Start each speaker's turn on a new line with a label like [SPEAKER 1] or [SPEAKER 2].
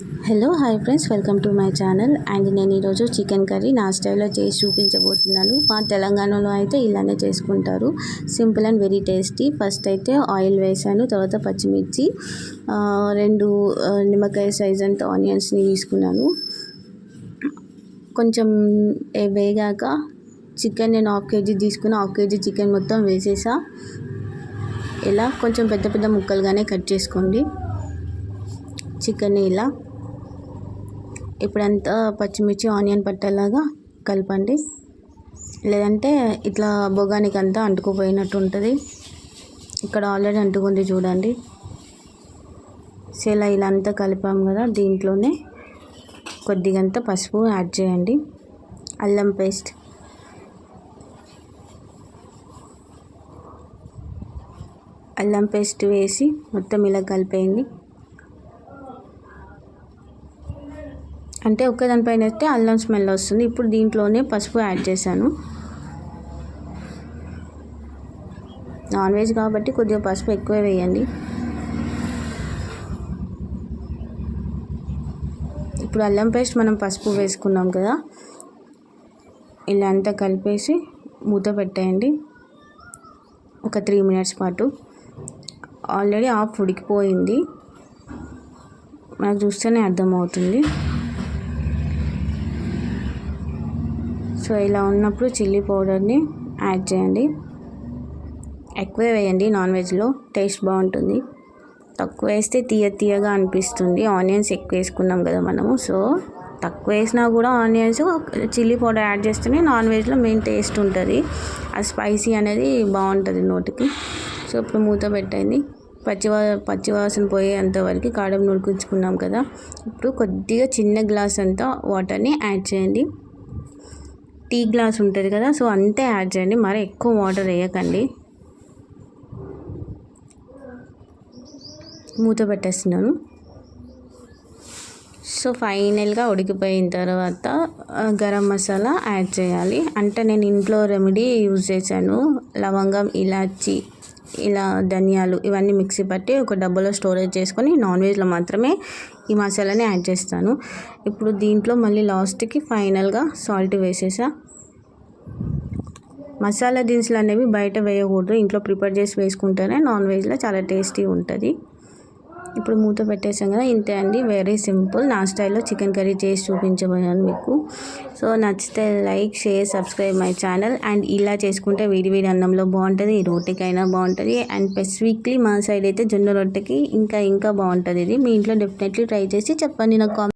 [SPEAKER 1] Hello hi friends welcome to my channel and నేను ఈరోజు chicken curry నా స్టైల్లో చేసి చూపించబోతున్నాను. మా తెలంగాణలో అయితే ఇలానే చేసుకుంటారు. Simple and very tasty first అయితే ఆయిల్ వేసాను తర్వాత పచ్చిమిర్చి రెండు నిమ్మకాయ సైజ్ అంత ఆనియన్స్ని తీసుకున్నాను. కొంచెం వేగాక చికెన్ నేను హాఫ్ కేజీ తీసుకున్న హాఫ్ కేజీ చికెన్ మొత్తం వేసేసా. ఇలా కొంచెం పెద్ద పెద్ద ముక్కలుగానే కట్ చేసుకోండి. చికెన్ ఇలా ఇప్పుడంతా పచ్చిమిర్చి ఆనియన్ పట్టేలాగా కలపండి. లేదంటే ఇట్లా బొగానికి అంతా అంటుకుపోయినట్టు ఉంటుంది. ఇక్కడ ఆల్రెడీ అంటుకుంది చూడండి. సేలా ఇలా ఇలా అంతా కలిపాం కదా దీంట్లోనే కొద్దిగంత పసుపు యాడ్ చేయండి. అల్లం పేస్ట్. అల్లం పేస్ట్ వేసి మొత్తం ఇలా కలిపేయండి. అంటే ఒక్కదానిపైన అయితే అల్లం స్మెల్ వస్తుంది. ఇప్పుడు దీంట్లోనే పసుపు యాడ్ చేశాను. నాన్ వెజ్ కాబట్టి కొద్దిగా పసుపు ఎక్కువ వేయండి. ఇప్పుడు అల్లం పేస్ట్ మనం పసుపు వేసుకున్నాం కదా. ఇలా అంతా కలిపేసి మూత పెట్టేయండి. ఒక త్రీ మినిట్స్ పాటు. ఆల్రెడీ ఆఫ్ ఉడికిపోయింది. మనకు చూస్తేనే అర్థమవుతుంది. సో ఇలా ఉన్నప్పుడు చిల్లీ పౌడర్ని యాడ్ చేయండి. ఎక్కువే వేయండి నాన్ వెజ్లో టేస్ట్ బాగుంటుంది. తక్కువ వేస్తే తీయ తీయగా అనిపిస్తుంది. ఆనియన్స్ ఎక్కువ వేసుకున్నాం కదా మనము సో తక్కువ వేసినా కూడా ఆనియన్స్ చిల్లీ పౌడర్ యాడ్ చేస్తేనే నాన్ వెజ్లో మెయిన్ టేస్ట్ ఉంటుంది. ఆ స్పైసీ అనేది బాగుంటుంది నోటికి. సో ఇప్పుడు మూత పెట్టండి. పచ్చివా పచ్చివాసన పోయేంత వరకు కాడం నుడికించుకున్నాం కదా. ఇప్పుడు కొద్దిగా చిన్న గ్లాస్ అంతా వాటర్ని యాడ్ చేయండి. టీ గ్లాస్ ఉంటుంది కదా సో అంతే యాడ్ చేయండి. మరీ ఎక్కువ వాటర్ వేయకండి. మూత పెట్టేస్తున్నాను. సో ఫైనల్గా ఉడికిపోయిన తర్వాత గరం మసాలా యాడ్ చేయాలి. అంటే నేను ఇంట్లో రెమెడీ యూజ్ చేశాను. లవంగం ఇలాచి ఇలా ధనియాలు ఇవన్నీ మిక్సీ పట్టి ఒక డబ్బాలో స్టోరేజ్ చేసుకొని నాన్ వెజ్లో మాత్రమే ఈ మసాలాని యాడ్ చేస్తాను. ఇప్పుడు దీంట్లో మళ్ళీ లాస్ట్కి ఫైనల్గా సాల్ట్ వేసేసా. మసాలా దినుసులు అనేవి బయట వేయకూడదు. ఇంట్లో ప్రిపేర్ చేసి వేసుకుంటేనే నాన్ వెజ్లో చాలా టేస్టీ ఉంటుంది. ఇప్పుడు మూత పెట్టేసాం కదా ఇంతే అండి. వెరీ సింపుల్ నా స్టైల్లో చికెన్ కర్రీ చేసి చూపించబోయాను మీకు. సో నచ్చితే like share subscribe my channel. And ఇలా చేసుకుంటే వేడి వేడి అన్నంలో బాగుంటుంది రోటికైనా బాగుంటుంది. అండ్ స్పెసిఫిక్లీ మా సైడ్ అయితే జొన్న రొట్టెకి ఇంకా ఇంకా బాగుంటుంది ఇది. మీ ఇంట్లో డెఫినెట్లీ ట్రై చేసి చెప్పండి నాకు